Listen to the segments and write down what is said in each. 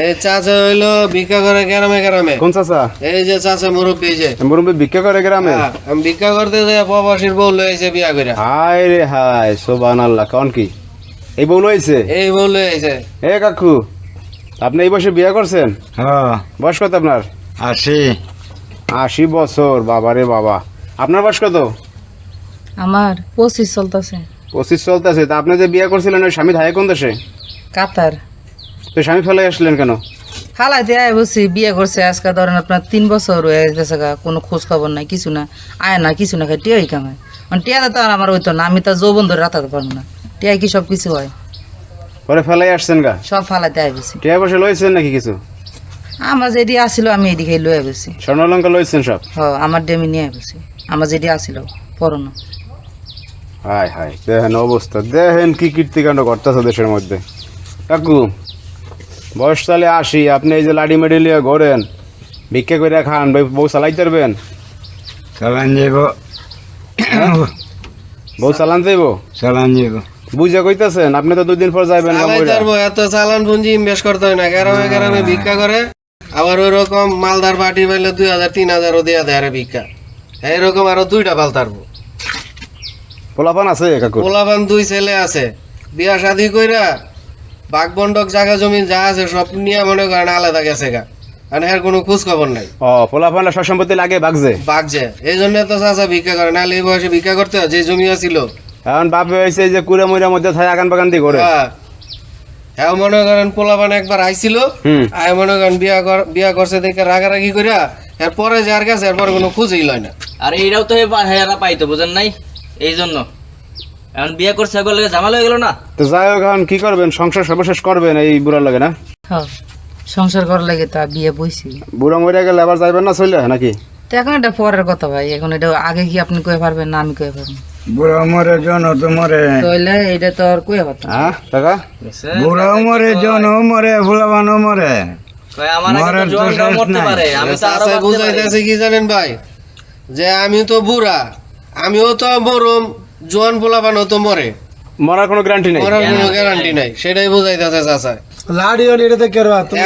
এই চাচা হইল ভিক্ষা করে গ্রামে গ্রামে। কোন চাচা? এই যে চাচা মুরব্বী এই যে। মুরব্বী ভিক্ষা করে গ্রামে? হ্যাঁ, আমি ভিক্ষা করতে যাই প্রবাসীর বউ লয়েছে বিয়া করে হায় রে হায় কি? এই বউ লইছে এই বউ লয়েছে এ কাকু আপনি এই বয়সে বিয়ে করছেন? হ্যাঁ। বয়স কত আপনার? আসি আশি বছর বাবা রে বাবা। আপনার বয়স কত? আমার পঁচিশ চলতেছে। পঁচিশ চলতেছে। তা আপনি যে বিয়ে করছিলেন ওই স্বামী থাকে কোন দেশে? কাতার। তো স্বামী ফেলে আসলেন কেন? হালাইতে আয় বসি বিয়ে করছে আজকে ধরেন আপনার তিন বছর হয়ে গেছে গা, কোনো খোঁজ খবর নাই কিছু না আয় না কিছু না খাই টিয়াই কামায় মানে টিয়া তো আর আমার হইতো না আমি তো যৌবন ধরে রাখাতে পারব না। টিয়াই কি সব কিছু হয়? পরে ফেলাই আসছেন গা? সব আয় বসি টিয়া বসে লইছেন নাকি কিছু? আমার যেটি আসিল আমি এদিকে লয়ে বসি স্বর্ণলঙ্কা লইছেন সব? হ আমার ডেমি নিয়ে বসি আমার যেটি আসিল পড়ানো হায় হায় দেখেন অবস্থা দেখেন কি কীর্তিকাণ্ড করতেছে দেশের মধ্যে। কাকু বয়স তাহলে আসি আপনি এই যে লাডি মেডি লিয়ে ঘোরেন ভিক্ষা করে খান বউ- বউ চালাই পারবেন? চালান যাব বউ চালান যাইব? চালান যাব বুঝে কইতেছেন আপনি তো দুদিন পর। পারব এত চালান পুঞ্জি ইনভেস্ট করতে হয় না। গ্রামে গ্রামে ভিক্ষা করে আবার ওই রকম মালদার পার্টি পাইলে দুই হাজার তিন হাজারও দেয়া দেয় আরে ভিক্ষা। এইরকম আরও দুইটা পাল্টারবো পোলাপান আছে কাকু পোলাপান দুই ছেলে আছে। বিয়া শাদি কইরা বাঘ বন্ডক জায়গা জমি যা আছে সব নিয়ে মনে করেন আলাদা গেছে গা। আর এর কোনো খোঁজ খবর নাই। ও পোলাপান সব সম্পত্তি লাগে বাগজে বাঘছে এই জন্য তো চাচা ভিক্ষা করে নাহলে এই বয়সে ভিক্ষা করতে হয়, যে জমি আছিল। এখন বাপ হয়েছে যে কুড়ে মুড়ের মধ্যে থাকে আগান বাগান দিয়ে ঘোরে হ্যাঁ মনে করেন পোলাপান একবার আইছিল হুম। আয় মনে করেন বিয়া কর- বিয়া করছে দেখে রাগারাগি করিয়া এরপরে যার কাছে এরপর কোনো খুঁজেই লয় না। আর এইটাও তো হেরা পাইতো বুঝেন নাই? এই জন্য। এখন বিয়ে করছে একবার লাগে ঝামেলা হয়ে গেল না? তো যাই হোক এখন কি করবেন? সংসার সর্বশেষ করবেন এই বুড়ার লাগে না? হ সংসার করার লাগে তো বিয়ে বইছি। বুড়া মরে গেলে আবার যাইবেন না চলে নাকি? তো এখন এটা পরের কথা ভাই এখন এটা আগে কি আপনি কয়ে পারবেন না আমি কয়ে পারবেন বুড়া মরে জন তো মরে। তাহলে এটা তো আর কয়ে পারতাম। হ্যাঁ টাকা বুড়া মরে জন মরে ফুলাবানো মরে। কয় আমার আগে তো মরার তো জোয়ানরাও শেষ মরতে নাই। পারে আমি তো আরও চাচা বাঁচতে পারি। বুঝাইতেছে কি জানেন ভাই? যে আমি তো বুড়া আমিও তো মরম। জোয়ান পোলাপানও তো মরে। মরার কোনো গ্যারান্টি নেই? মরার কোনো গ্যারান্টি নাই। সেটাই বুঝাইতেছে চাচা। লাড়ি হলে এটাতে কেরবা তুমি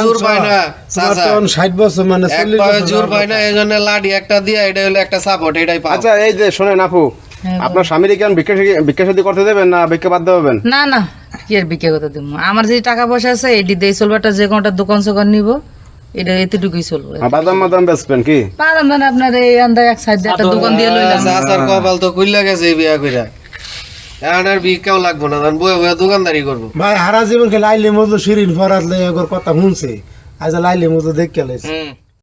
জোর পায় না, চাচা। তখন ষাট বছর মানে এক চল্লিশ পায়ে বছর জোর পায় না এই জন্য লাডি একটা দিয়া এটা হলো একটা সাপোর্ট এটাই পাও। আচ্ছা এই যে শোনেন আপু হ্যাঁ, আপনার স্বামীর কেন ভিক্ষা শিখি- ভিক্ষা সাথে করতে দেবেন না ভিক্ষা বাদ দেবেন না না কি আর বিক্রি করতে দিব? আমার যে টাকা পয়সা আছে এটি দিয়ে চলবে একটা যে কোনটা দোকান সোকান নিব। এটা এতটুকুই চলবে। বাদাম বাদাম বেচবেন কি? বাদাম মানে আপনার এই আন্দা এক সাইড একটা দোকান দিয়ে লইলাম। চাচার কপাল তো কইলা গেছে এই বিয়া কইরা। আর লাগবো না তখন বয়ে বয়ে দোকানদারি করব। ভাই হারা জীবনকে লাইলে মতো শিরিন ফরাত কথা শুনছে। আজ লাইলে মতো দেখ লাইছে। হুম।